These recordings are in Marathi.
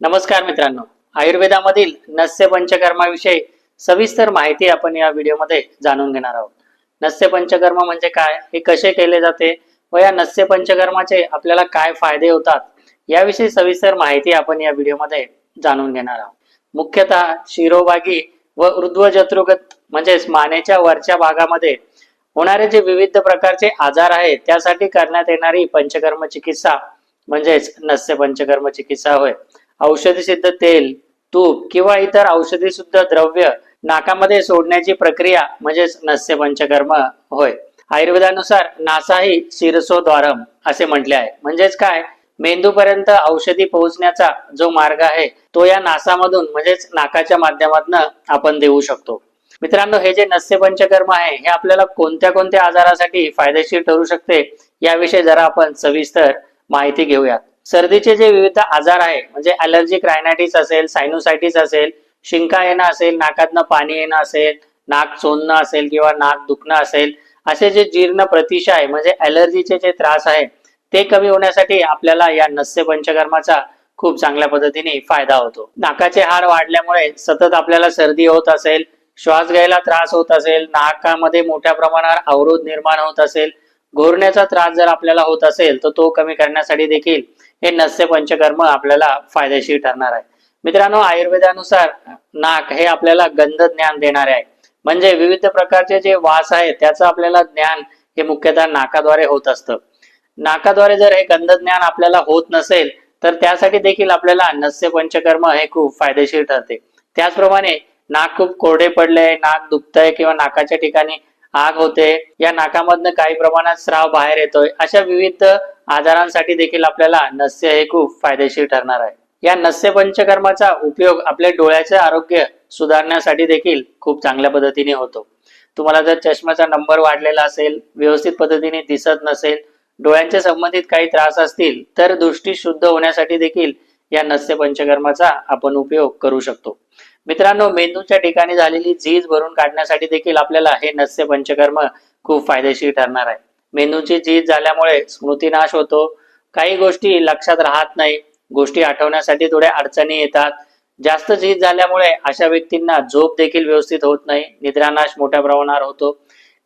नमस्कार मित्रांनो. आयुर्वेदामधील नस्य पंचकर्माविषयी सविस्तर माहिती आपण या व्हिडिओमध्ये जाणून घेणार आहोत. नस्य पंचकर्म म्हणजे काय? हे कसे केले जाते? व या नस्य पंचकर्माचे आपल्याला काय फायदे होतात? याविषयी सविस्तर माहिती आपण या व्हिडिओमध्ये जाणून घेणार आहोत. मुख्यतः शिरोभागी व ऊर्ध्वजत्रुगत म्हणजेच मानेच्या वरच्या भागामध्ये होणारे जे विविध प्रकारचे आजार आहेत त्यासाठी करण्यात येणारी पंचकर्म चिकित्सा म्हणजेच नस्य पंचकर्म चिकित्सा होय. औषधी सिद्ध तेल तूप किंवा इतर औषधी सुद्धा द्रव्य नाकामध्ये सोडण्याची प्रक्रिया म्हणजेच नस्य पंचकर्म होय. आयुर्वेदानुसार नासाही शिरसोद्वारम असे म्हटले आहे. म्हणजेच काय? मेंदूपर्यंत औषधी पोहोचण्याचा जो मार्ग आहे तो या नासामधून म्हणजेच नाकाच्या माध्यमातून आपण देऊ शकतो. मित्रांनो हे जे नस्य पंचकर्म आहे हे आपल्याला कोणत्या कोणत्या आजारासाठी फायदेशीर ठरू शकते याविषयी जरा आपण सविस्तर माहिती घेऊयात. सर्दीचे जे विविध आजार आहे म्हणजे अलर्जिक रायनायटिस असेल सायनोसायटिस असेल शिंका येणं असेल नाकातनं पाणी येणं असेल नाक चोंदणं असेल किंवा नाक दुखणं असेल असे जे जीर्ण प्रतिशय म्हणजे अलर्जीचे जे त्रास आहे ते कमी होण्यासाठी आपल्याला या नस्य पंचकर्माचा खूप चांगल्या पद्धतीने फायदा होतो. नाकाचे हाड वाढल्यामुळे सतत आपल्याला सर्दी होत असेल श्वास घ्यायला त्रास होत असेल नाकामध्ये मोठ्या प्रमाणावर अवरोध निर्माण होत असेल घोरण्याचा त्रास जर आपल्याला होत असेल तर तो कमी करण्यासाठी देखील हे नस्य पंचकर्म आपल्याला फायदेशीर ठरणार आहे. मित्रांनो आयुर्वेदानुसार नाक हे आपल्याला गंध ज्ञान देणारे आहे. म्हणजे विविध प्रकारचे जे वास आहेत त्याचं आपल्याला ज्ञान हे मुख्यतः नाकाद्वारे होत असतं. नाकाद्वारे जर हे गंध ज्ञान आपल्याला होत नसेल तर त्यासाठी देखील आपल्याला नस्य पंचकर्म हे खूप फायदेशीर ठरते. त्याचप्रमाणे नाक खूप कोरडे पडले नाक दुखतंय किंवा नाकाच्या ठिकाणी आग होते. या नाकामधनं काही प्रमाणात स्राव बाहेर येतोय. अशा विविध आजारांसाठी देखील आपल्याला नस्य हे खूप फायदेशीर ठरणार आहे. या नस्य पंचकर्माचा उपयोग आपल्या डोळ्याचे आरोग्य सुधारण्यासाठी देखील खूप चांगल्या पद्धतीने होतो. तुम्हाला जर चष्म्याचा नंबर वाढलेला असेल व्यवस्थित पद्धतीने दिसत नसेल डोळ्यांच्या संबंधित काही त्रास असतील तर दृष्टी शुद्ध होण्यासाठी देखील या नस्य पंचकर्माचा आपण उपयोग करू शकतो. मित्रांनो मेंदूच्या ठिकाणी झालेली झीज भरून काढण्यासाठी देखील आपल्याला हे नस्य पंचकर्म खूप फायदेशीर ठरणार आहे. मेंदूची झीज झाल्यामुळे स्मृतीनाश होतो. काही गोष्टी लक्षात राहत नाही. गोष्टी आठवण्यासाठी थोड्या अडचणी येतात. जास्त झीज झाल्यामुळे अशा व्यक्तींना झोप देखील व्यवस्थित होत नाही. निद्रानाश मोठ्या प्रमाणावर होतो.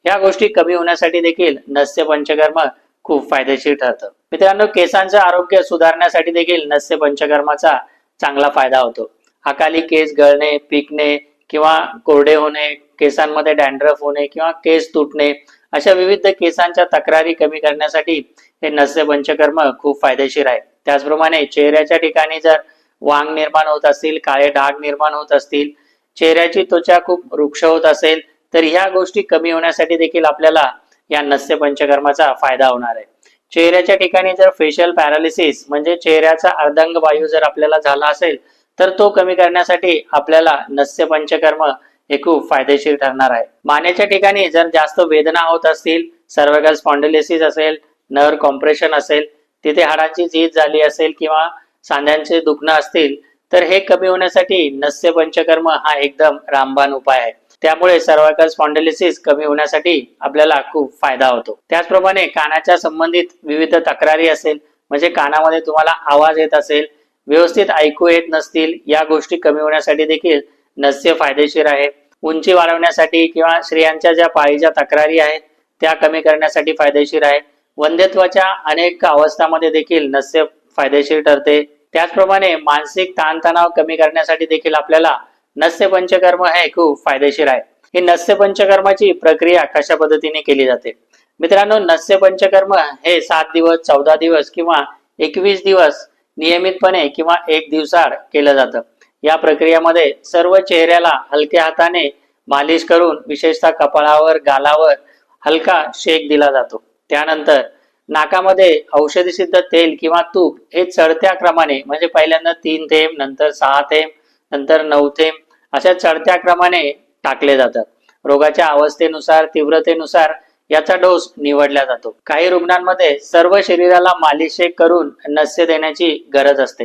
या गोष्टी कमी होण्यासाठी देखील नस्य पंचकर्म खूप फायदेशीर ठरतं. मित्रांनो केसांचं आरोग्य सुधारण्यासाठी देखील नस्य पंचकर्माचा चांगला फायदा होतो. अकाली केस गळणे पिकणे किंवा कोरडे होणे केसांमध्ये डॅन्ड्रफ होणे किंवा केस तुटणे अशा विविध केसांच्या तक्रारी कमी करण्यासाठी हे नस्य पंचकर्म खूप फायदेशीर आहे त्याचप्रमाणे चेहऱ्याच्या ठिकाणी जर वांग निर्माण होत असतील काळे डाग निर्माण होत असतील चेहऱ्याची त्वचा खूप वृक्ष होत असेल तर ह्या गोष्टी कमी होण्यासाठी देखील आपल्याला या नस्य पंचकर्माचा फायदा होणार आहे. चेहऱ्याच्या ठिकाणी जर फेशियल पॅरालिसिस म्हणजे चेहऱ्याचा अर्धांग वायू जर आपल्याला झाला असेल तर तो कमी करण्यासाठी आपल्याला नस्य पंचकर्म हे खूप फायदेशीर ठरणार आहे. मानेच्या ठिकाणी जर जास्त वेदना होत असतील सर्वायकल स्पॉन्डिलिसिस असेल नर्व कॉम्प्रेशन असेल तिथे हाडांची झीज झाली असेल किंवा सांध्यांचे दुखणं असतील तर हे कमी होण्यासाठी नस्य पंचकर्म हा एकदम रामबाण उपाय आहे. त्यामुळे सर्वायकल स्पॉन्डिलिसिस कमी होण्यासाठी आपल्याला खूप फायदा होतो. त्याचप्रमाणे कानाच्या संबंधित विविध तक्रारी असेल म्हणजे कानामध्ये तुम्हाला आवाज येत असेल व्यवस्थित ऐकू येत नसतील या गोष्टी कमी होण्यासाठी देखील नस्य फायदेशीर आहे. उंची वाढवण्यासाठी किंवा स्त्रियांच्या ज्या पाळीच्या तक्रारी आहेत त्या कमी करण्यासाठी फायदेशीर आहे. वंध्यत्वाच्या अनेक अवस्थामध्ये देखील नस्य फायदेशीर ठरते. त्याचप्रमाणे मानसिक ताणतणाव कमी करण्यासाठी देखील आपल्याला नस्य पंचकर्म हे खूप फायदेशीर आहे. ही नस्य पंचकर्माची प्रक्रिया कशा पद्धतीने केली जाते? मित्रांनो नस्य पंचकर्म हे सात दिवस चौदा दिवस किंवा एकवीस दिवस नियमितपणे किंवा एक दिवसाआड केलं जातं. या प्रक्रियेमध्ये सर्व चेहऱ्याला हलक्या हाताने मालिश करून विशेषतः कपाळावर गालावर हलका शेक दिला जातो. त्यानंतर नाकामध्ये औषधी सिद्ध तेल किंवा तूप हे चढत्या क्रमाने म्हणजे पहिल्यांदा तीन थेंब नंतर सहा थेंब नंतर नऊ थेंब अशा चढत्या क्रमाने टाकले जातात. रोगाच्या अवस्थेनुसार तीव्रतेनुसार याचा डोस निवडला जातो. काही रुग्णांमध्ये सर्व शरीराला मालिशे करून नस्य देण्याची गरज असते.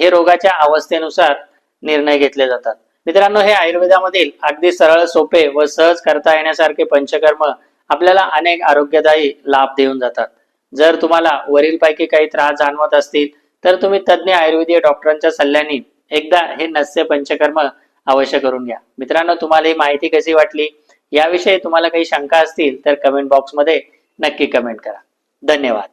हे रोगाच्या अवस्थेनुसार निर्णय घेतले जातात. मित्रांनो हे आयुर्वेदामधील अगदी सरळ सोपे व सहज करता येण्यासारखे पंचकर्म आपल्याला अनेक आरोग्यदायी लाभ देऊन जातात. जर तुम्हाला वरीलपैकी काही त्रास जाणवत असतील तर तुम्ही तज्ज्ञ आयुर्वेदीय डॉक्टरांच्या सल्ल्याने एकदा हे नस्य पंचकर्म अवश्य करून घ्या. मित्रांनो तुम्हाला ही माहिती कशी वाटली? याविषयी तुम्हाला काही शंका असतील तर कमेंट बॉक्समध्ये नक्की कमेंट करा. धन्यवाद.